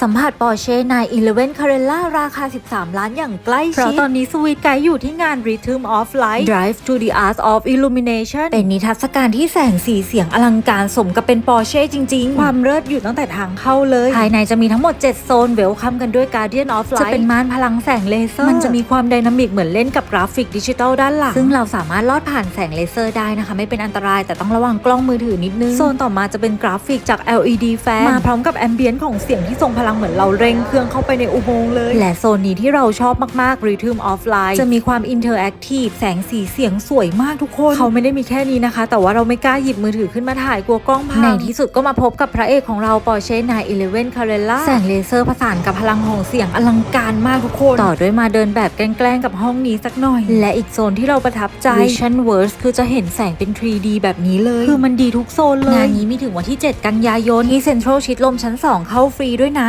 สัมผัส Porsche 911 Carrera ราคา 13 ล้านอย่างใกล้ชิด เพราะตอนนี้สวีทไกด์อยู่ที่งาน Rhythm of Light Drive to the Art of Illumination เป็นนิทรรศการที่แสงสีเสียงอลังการสมกับเป็น Porsche จริง ๆ ความเลิศอยู่ตั้งแต่ทางเข้าเลย ภายในจะมีทั้งหมด 7 โซนเวลคัมกันด้วย Guardian of Light จะเป็นม่านพลังแสงเลเซอร์ มันจะมีความไดนามิกเหมือนเล่นกับกราฟิกดิจิตอลด้านหลัง ซึ่งเราสามารถลอดผ่านแสงเลเซอร์ได้นะคะ ไม่เป็นอันตรายแต่ต้องระวังกล้องมือถือนิดนึง โซนต่อมาจะเป็นกราฟิกจาก LED แฟนมาพร้อมกับแอมเบียนของเสียงที่ทรงพลังเหมือนเราเร่งเครื่องเข้าไปในอุโมงค์เลย และโซนนี้ที่เราชอบมากๆ Rhythm of Light จะมีความอินเทอร์แอคทีฟแสงสีเสียงสวยมากทุกคน เขาไม่ได้มีแค่นี้นะคะ แต่ว่าเราไม่กล้าหยิบมือถือขึ้นมาถ่ายกลัวกล้องพังในที่สุดก็มาพบกับพระเอกของเรา Porsche 911 Carrera แสงเลเซอร์ผสานกับพลังของเสียงอลังการมากทุกคน ต่อด้วยมาเดินแบบแกล้งๆกับห้องนี้สักหน่อย และอีกโซนที่เราประทับใจ Vision Verse คือจะเห็นแสงเป็น 3D แบบนี้เลย คือมันดีทุกโซนเลย งานนี้มีถึงวันที่ 7 กันยายนที่เซ็นทรัลชิดลมชั้น 2 เข้าฟรีด้วยนะ